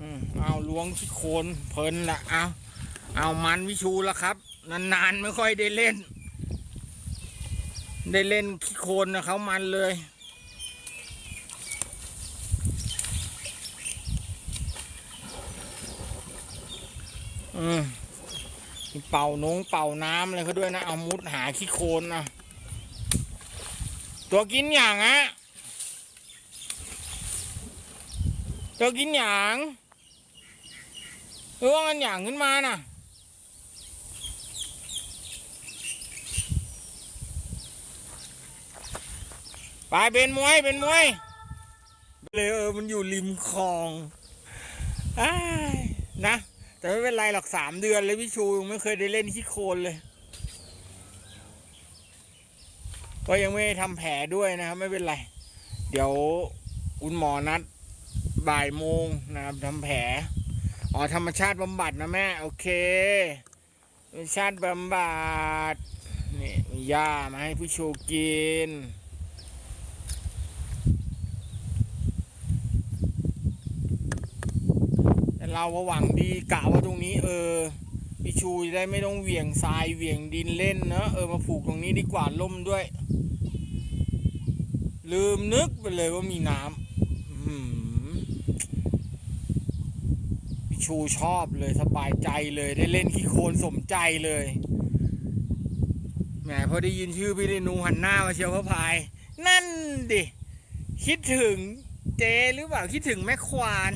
อืมเอาล้วงขี้โคนเพลินละเอาเอามันวิชูล้วครับ นานๆไม่ค่อยได้เล่น ได้เล่นขี้โคนนะเขามันเลยอืมเป่านงเป่าน้ำอะไรเขาด้วยนะ เอามุดหาขี้โคนนะตัวกินอย่างอะ ตัวกินอย่างหรือว่ามันอย่างขึ้นมาน่ะ ไปเป็นมวยเป็นมวยเลยเออมันอยู่ริมคลองอ้ายนะ แต่ไม่เป็นไรหรอกสามเดือนเลยพี่ชูยังไม่เคยได้เล่นขี้โคลนเลย ก็ยังไม่ได้ทำแผลด้วยนะครับไม่เป็นไร เดี๋ยวคุณหมอนัด บ่ายโมงนะครับทำแผลอ๋อธรรมชาติบำบัดนะแม่ โอเคธรรมชาติบำบัดนี่มีหญ้ามาให้พี่ชูกินแต่เราก็หวังดีกะว่าตรงนี้ เออพี่ชูจะได้ไม่ต้องเหวี่ยงทรายเหวี่ยงดินเล่นเนอะเออมาผูกตรงนี้ดีกว่าล่มด้วย ลืมนึกไปเลยว่ามีน้ำ ชูชอบเลยสบายใจเลยได้เล่นขี้โคลนสมใจเลยแหมพอได้ยินชื่อพี่เรนูหันหน้ามาเชียวพระพาย นั่นดิ คิดถึงเจหรือเปล่า คิดถึงแม่ควาน